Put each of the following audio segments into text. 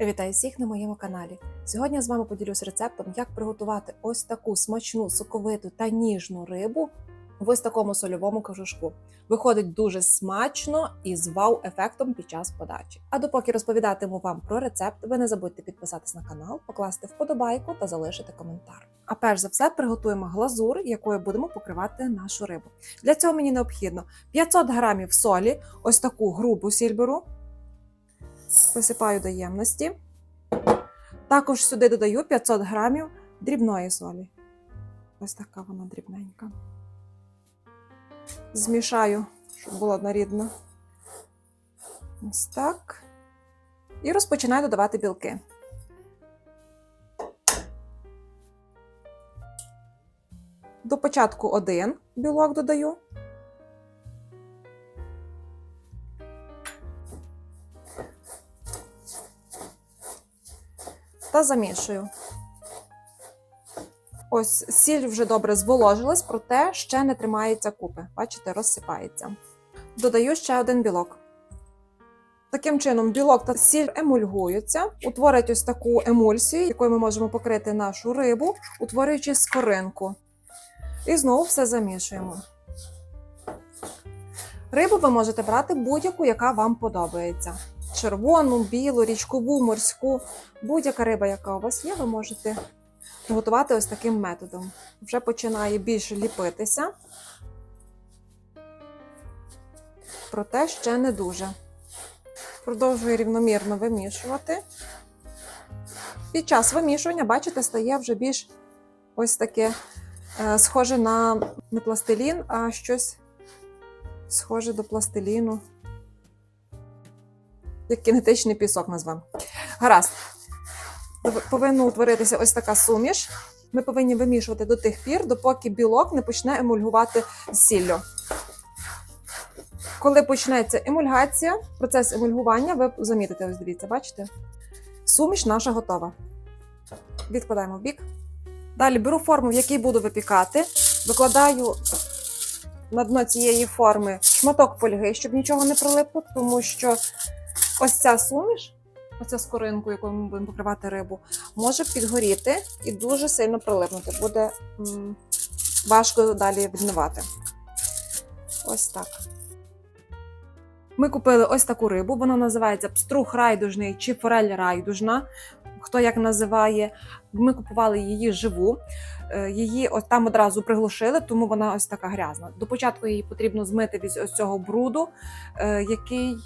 Вітаю всіх на моєму каналі. Сьогодні я з вами поділюсь рецептом, як приготувати ось таку смачну, соковиту та ніжну рибу в ось такому сольовому кажушку. Виходить дуже смачно і з вау-ефектом під час подачі. А допоки розповідатиму вам про рецепт, ви не забудьте підписатись на канал, покласти вподобайку та залишити коментар. А перш за все приготуємо глазур, якою будемо покривати нашу рибу. Для цього мені необхідно 500 грамів солі, ось таку грубу сіль беру, висипаю до ємності. Також сюди додаю 500 грамів дрібної солі. Ось така вона дрібненька. Змішаю, щоб було однорідно. Ось так. І розпочинаю додавати білки. До початку один білок додаю. Та замішую. Ось сіль вже добре зволожилась, проте ще не тримається купи. Бачите, розсипається. Додаю ще один білок. Таким чином, білок та сіль емульгуються, утворять ось таку емульсію, якою ми можемо покрити нашу рибу, утворюючи скоринку. І знову все замішуємо. Рибу ви можете брати будь-яку, яка вам подобається. Червону, білу, річкову, морську. Будь-яка риба, яка у вас є, ви можете готувати ось таким методом. Вже починає більше ліпитися, проте ще не дуже. Продовжую рівномірно вимішувати. Під час вимішування, бачите, стає вже більш ось таке е, схоже на не пластилін, а щось схоже до пластиліну. Як кінетичний пісок назвемо. Гаразд. Повинна утворитися ось така суміш. Ми повинні вимішувати до тих пір, допоки білок не почне емульгувати сіллю. Коли почнеться емульгація, процес емульгування, ви замітите, ось дивіться, бачите? Суміш наша готова. Відкладаємо в бік. Далі беру форму, в якій буду випікати, викладаю на дно цієї форми шматок фольги, щоб нічого не прилипло, тому що ось ця суміш, оця скоринку, якою ми будемо покривати рибу, може підгоріти і дуже сильно прилипнути. Буде м, важко далі відмивати. Ось так. Ми купили ось таку рибу, вона називається пструх райдужний чи форель райдужна. Хто як називає, ми купували її живу. Е, Її ось там одразу приглушили, тому вона ось така грязна. До початку її потрібно змити від ось цього бруду, е, який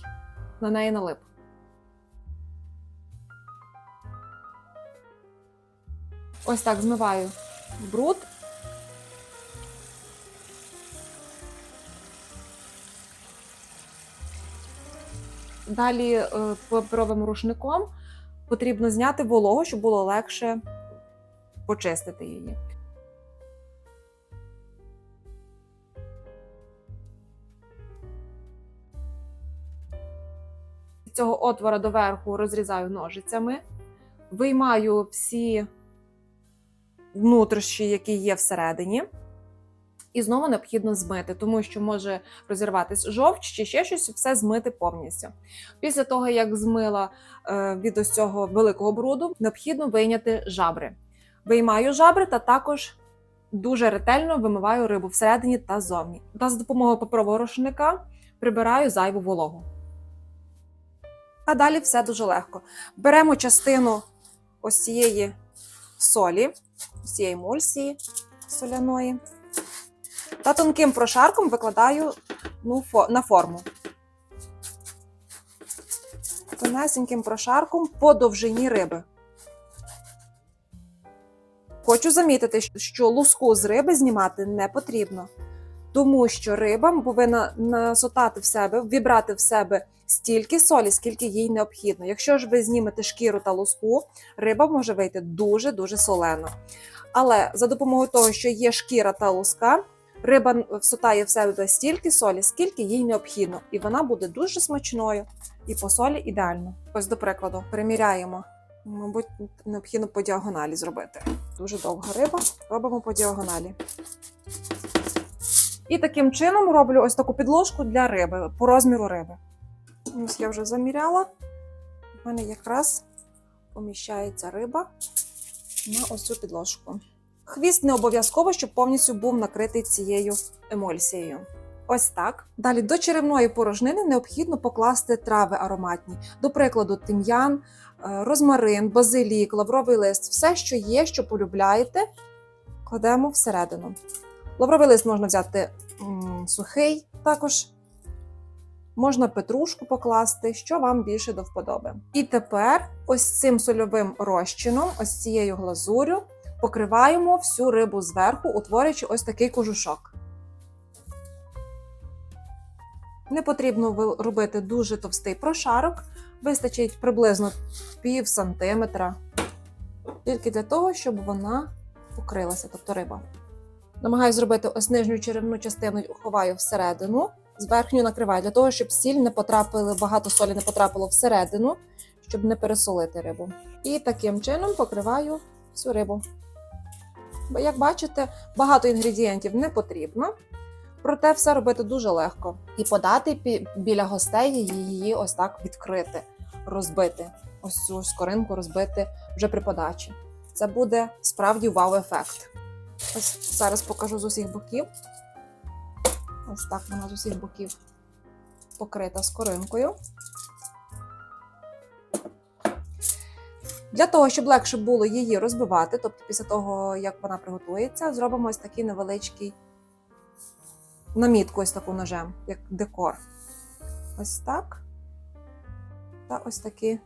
на неї налип. Ось так змиваю бруд. Далі е, рушником потрібно зняти вологу, щоб було легше почистити її. Цього отвора доверху розрізаю ножицями, виймаю всі внутрішні, які є всередині. І знову необхідно змити, тому що може розірватися жовч чи ще щось, все змити повністю. Після того, як змила е, від ось цього великого бруду, необхідно вийняти жабри. Виймаю жабри та також дуже ретельно вимиваю рибу всередині та зовні. Та за допомогою паперового рушника прибираю зайву вологу. А далі все дуже легко. Беремо частину ось цієї солі, ось цієї емульсії соляної. Та тонким прошарком викладаю ну, на форму. Тонесеньким прошарком по довжині риби. Хочу замітити, що луску з риби знімати не потрібно, тому що риба повинна насотати в себе, вібрати в себе стільки солі, скільки їй необхідно. Якщо ж ви знімете шкіру та луску, риба може вийти дуже-дуже солено. Але за допомогою того, що є шкіра та луска, риба всотає в себе стільки солі, скільки їй необхідно, і вона буде дуже смачною і по солі ідеально. Ось, до прикладу, переміряємо. Мабуть, необхідно по діагоналі зробити. Дуже довга риба, робимо по діагоналі. І таким чином роблю ось таку підложку для риби по розміру риби. Ось я вже заміряла. У мене якраз поміщається риба на ось цю підложку. Хвіст не обов'язково, щоб повністю був накритий цією емульсією. Ось так. Далі до черевної порожнини необхідно покласти трави ароматні, до прикладу, тим'ян, е, розмарин, базилік, лавровий лист, все, що є, що полюбляєте, кладемо всередину. Лавровий лист можна взяти м, сухий, також можна петрушку покласти, що вам більше до вподоби. І тепер ось цим сольовим розчином, ось цією глазурю, покриваємо всю рибу зверху, утворюючи ось такий кожушок. Не потрібно робити дуже товстий прошарок, вистачить приблизно пів сантиметра, тільки для того, щоб вона покрилася, тобто риба. Намагаюся зробити ось нижню черевну частину, ховаю всередину, з верхню накриваю, для того, щоб сіль не потрапили, багато солі не потрапило всередину, щоб не пересолити рибу. І таким чином покриваю всю рибу. Бо, як бачите, багато інгредієнтів не потрібно, проте все робити дуже легко. І подати біля гостей її ось так відкрити, розбити. Ось цю скоринку розбити вже при подачі. Це буде справді вау-ефект. Ось зараз покажу з усіх боків. Ось так вона з усіх боків покрита скоринкою. Для того, щоб легше було її розбивати, тобто після того, як вона приготується, зробимо ось такий невеличкий намітку, ось таку ножем, як декор. Ось так. Та ось такі.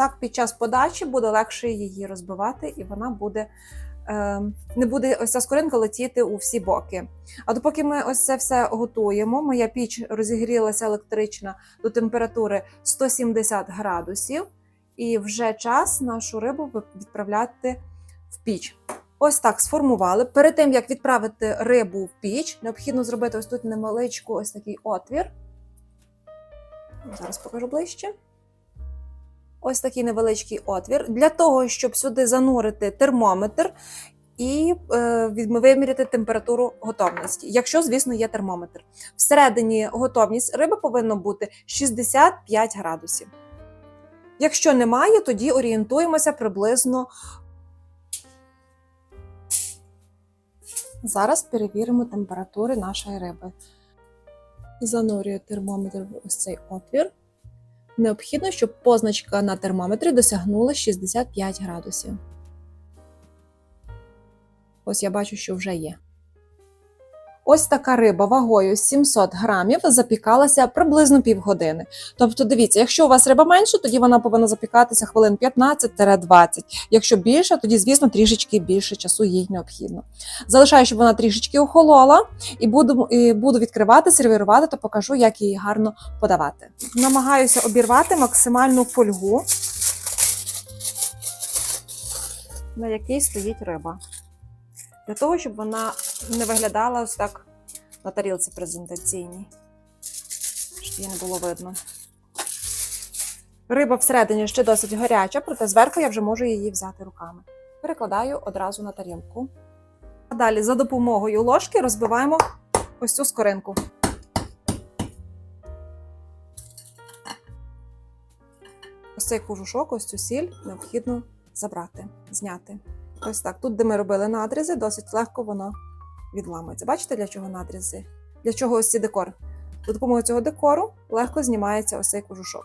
Так, під час подачі буде легше її розбивати, і вона буде. е, Не буде ось ця скоринка летіти у всі боки. А допоки ми ось це все готуємо, моя піч розігрілася електрична до температури 170 градусів, і вже час нашу рибу відправляти в піч. Ось так сформували. Перед тим як відправити рибу в піч, необхідно зробити ось тут невеличку ось такий отвір. Зараз покажу ближче. Ось такий невеличкий отвір. Для того, щоб сюди занурити термометр і е, виміряти температуру готовності, якщо, звісно, є термометр. Всередині готовність риби повинна бути 65 градусів. Якщо немає, тоді орієнтуємося приблизно. Зараз перевіримо температури нашої риби. Занурюю термометр в ось цей отвір. Необхідно, щоб позначка на термометрі досягнула 65 градусів. Ось я бачу, що вже є. Ось така риба вагою 700 грамів запікалася приблизно півгодини. Тобто, дивіться, якщо у вас риба менша, тоді вона повинна запікатися хвилин 15-20. Якщо більше, тоді, звісно, трішечки більше часу їй необхідно. Залишаю, щоб вона трішечки охолола, і буду, і буду відкривати, сервірувати та покажу, як її гарно подавати. Намагаюся обірвати максимальну фольгу, на якій стоїть риба. Для того, щоб вона не виглядала ось так на тарілці презентаційній, щоб її не було видно. Риба всередині ще досить гаряча, проте зверху я вже можу її взяти руками. Перекладаю одразу на тарілку. А далі за допомогою ложки розбиваємо ось цю скоринку. Ось цей кожушок, ось цю сіль необхідно забрати, зняти. Ось так. Тут, де ми робили надрізи, досить легко воно відламується. Бачите, для чого надрізи? Для чого ось цей декор? За допомогою цього декору легко знімається ось цей кожушок.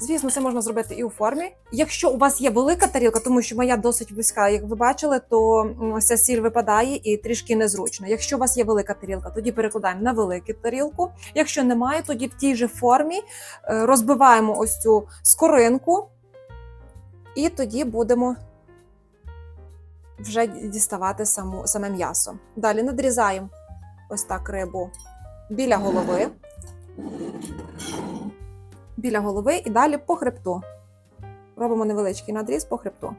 Звісно, це можна зробити і у формі. Якщо у вас є велика тарілка, тому що моя досить вузька, як ви бачили, то ця сіль випадає і трішки незручно. Якщо у вас є велика тарілка, тоді перекладаємо на велику тарілку. Якщо немає, тоді в тій же формі е, розбиваємо ось цю скоринку, і тоді будемо вже діставати саму, саме м'ясо. Далі надрізаємо ось так рибу біля голови. Біля голови і далі по хребту. Робимо невеличкий надріз по хребту.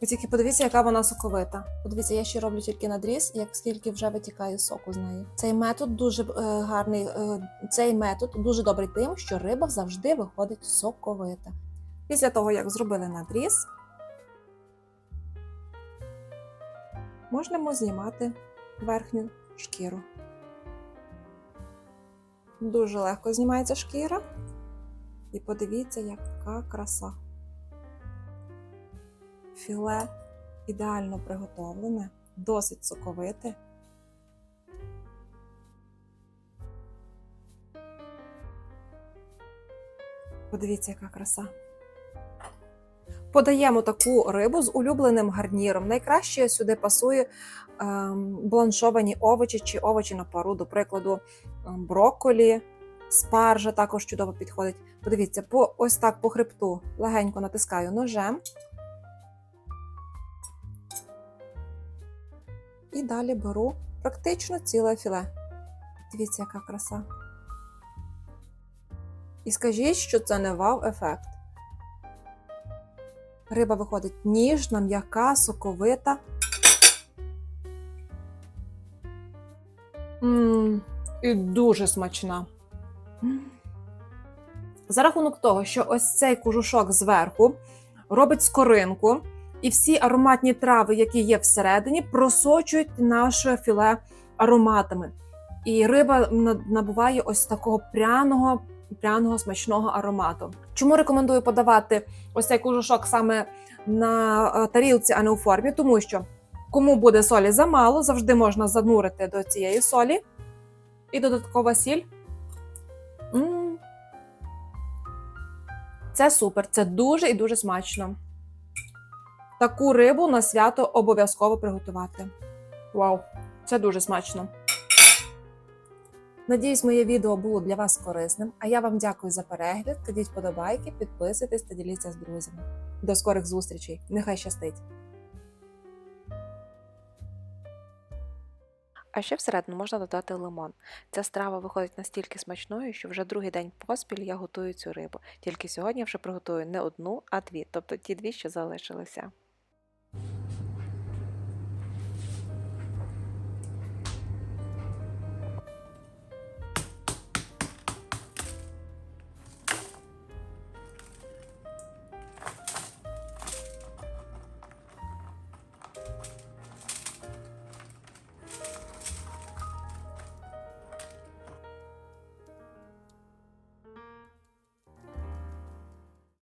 Ви тільки подивіться, яка вона соковита. Подивіться, я ще роблю тільки надріз, як скільки вже витікає соку з неї. Цей метод дуже е, гарний. Е, цей метод дуже добрий тим, що риба завжди виходить соковита. Після того, як зробили надріз, можемо знімати верхню шкіру. Дуже легко знімається шкіра. І подивіться, яка краса. Філе ідеально приготовлене, досить соковите. Подивіться, яка краса. Подаємо таку рибу з улюбленим гарніром. Найкраще сюди пасує ем, бланшовані овочі чи овочі на пару, до прикладу, ем, брокколі, спаржа також чудово підходить. Подивіться, по, ось так по хребту легенько натискаю ножем. І далі беру практично ціле філе. Дивіться, яка краса. І скажіть, що це не вау-ефект. Риба виходить ніжна, м'яка, соковита. Мм, і дуже смачна. За рахунок того, що ось цей кожушок зверху робить скоринку, і всі ароматні трави, які є всередині, просочують наше філе ароматами. І риба набуває ось такого пряного, пряного смачного аромату. Чому рекомендую подавати ось цей кожушок саме на е, тарілці, а не у формі? Тому що кому буде солі замало, завжди можна занурити до цієї солі. І додаткова сіль. Це супер, це дуже і дуже смачно. Таку рибу на свято обов'язково приготувати. Вау, це дуже смачно. Надіюсь, моє відео було для вас корисним. А я вам дякую за перегляд. Кладіть вподобайки, підписуйтесь та діліться з друзями. До скорих зустрічей! Нехай щастить! А ще всередину можна додати лимон. Ця страва виходить настільки смачною, що вже другий день поспіль я готую цю рибу. Тільки сьогодні я вже приготую не одну, а дві, тобто ті дві, що залишилися.